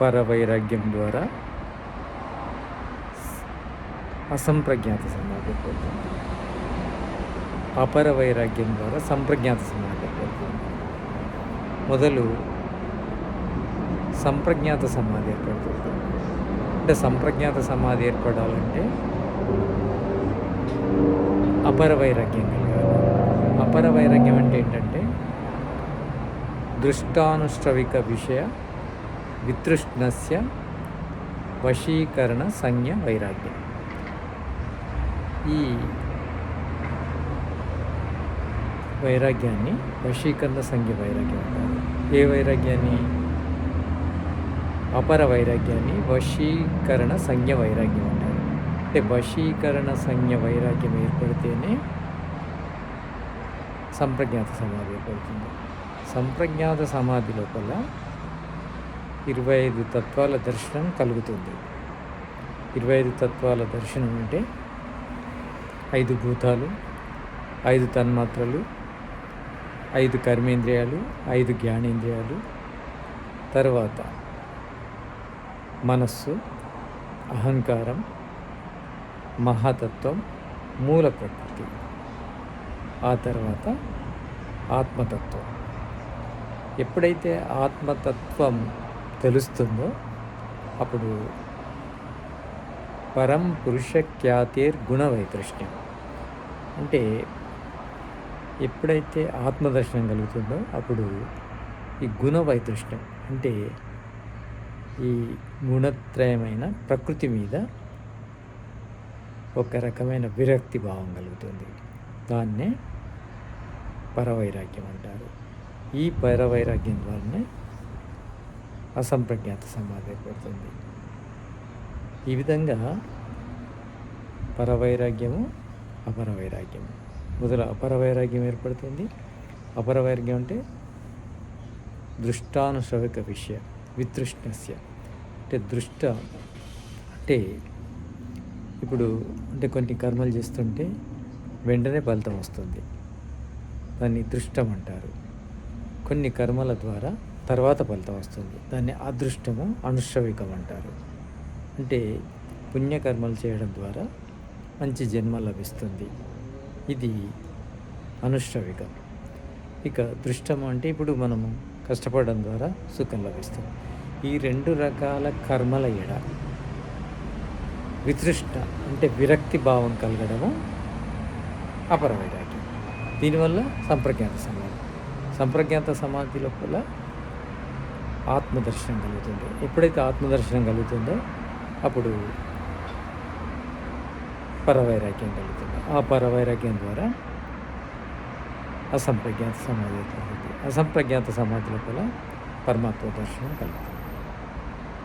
పరవైరాగ్యం ద్వారా అసంప్రజ్ఞాత సమాధి ఏర్పడుతుంది అపర వైరాగ్యం ద్వారా సంప్రజ్ఞాత సమాధి ఏర్పడుతుంది మొదలు సంప్రజ్ఞాత సమాధి ఏర్పడుతుంది. అంటే సంప్రజ్ఞాత సమాధి ఏర్పడాలంటే అపర వైరాగ్యం కలగాలి. అపర వైరాగ్యం అంటే ఏంటంటే దృష్టానుష్టవిక విషయ వితృష్ణస్య వశీకరణ సంజ్ఞ వైరాగ్యం ఈ వైరాగ్యాన్ని వశీకరణ సంజ్ఞ వైరాగ్యం అంటారు ఏ వైరాగ్యాన్ని అపర వైరాగ్యాన్ని వశీకరణ సంజ్ఞ వైరాగ్యం అంటారు అంటే వశీకరణ సంజ్ఞ వైరాగ్యం ఏర్పడితేనే సంప్రజ్ఞాత సమాధి ఏర్పడుతుంది సంప్రజ్ఞాత సమాధి లోపల ఇరవై ఐదు తత్వాల దర్శనం కలుగుతుంది. ఇరవై ఐదు తత్వాల దర్శనం అంటే ఐదు భూతాలు ఐదు తన్మాత్రలు ఐదు కర్మేంద్రియాలు ఐదు జ్ఞానేంద్రియాలు. తర్వాత మనస్సు అహంకారం మహాతత్వం మూల ప్రకృతి. ఆ తర్వాత ఆత్మతత్వం. ఎప్పుడైతే ఆత్మతత్వం తెలుస్తుందో అప్పుడు పరం పురుష ఖ్యాతిర్ గుణ వైతృష్ణ్యం అంటే ఎప్పుడైతే ఆత్మదర్శనం కలుగుతుందో అప్పుడు ఈ గుణ వైతృష్ణ్యం అంటే ఈ గుణత్రయమైన ప్రకృతి మీద ఒక రకమైన విరక్తి భావం కలుగుతుంది. దాన్నే పరవైరాగ్యం అంటారు. ఈ పరవైరాగ్యం ద్వారానే అసంప్రజ్ఞాత సమాధి ఏర్పడుతుంది. ఈ విధంగా పరవైరాగ్యము అపరవైరాగ్యము. మొదలు అపరవైరాగ్యం ఏర్పడుతుంది. అపరవైరాగ్యం అంటే దృష్టానుశ్రవిక విషయ వితృష్ణస్య. అంటే దృష్ట అంటే ఇప్పుడు అంటే కొన్ని కర్మలు చేస్తుంటే వెంటనే ఫలితం వస్తుంది. దాన్ని దృష్టం అంటారు. కొన్ని కర్మల ద్వారా తర్వాత ఫలితం వస్తుంది. దాన్ని అదృష్టము అనుశ్రవికం అంటారు. అంటే పుణ్యకర్మలు చేయడం ద్వారా మంచి జన్మ లభిస్తుంది. ఇది అనుశ్రవికం ఇక దృష్టము అంటే ఇప్పుడు మనము కష్టపడడం ద్వారా సుఖం లభిస్తుంది. ఈ రెండు రకాల కర్మల ఎడ వితృష్ట అంటే విరక్తి భావం కలగడము అపరవైరాగ్యం దీనివల్ల సంప్రజ్ఞాత సమాధి. సంప్రజ్ఞాత సమాధి లోపల ఆత్మదర్శనం కలుగుతుంది. ఎప్పుడైతే ఆత్మదర్శనం కలుగుతుందో అప్పుడు పరవైరాగ్యం కలుగుతుంది. ఆ పరవైరాగ్యం ద్వారా అసంప్రజ్ఞాత సమాధి కలుగుతుంది అసంప్రజ్ఞాత సమాధి లోపల పరమాత్మ దర్శనం కలుగుతుంది.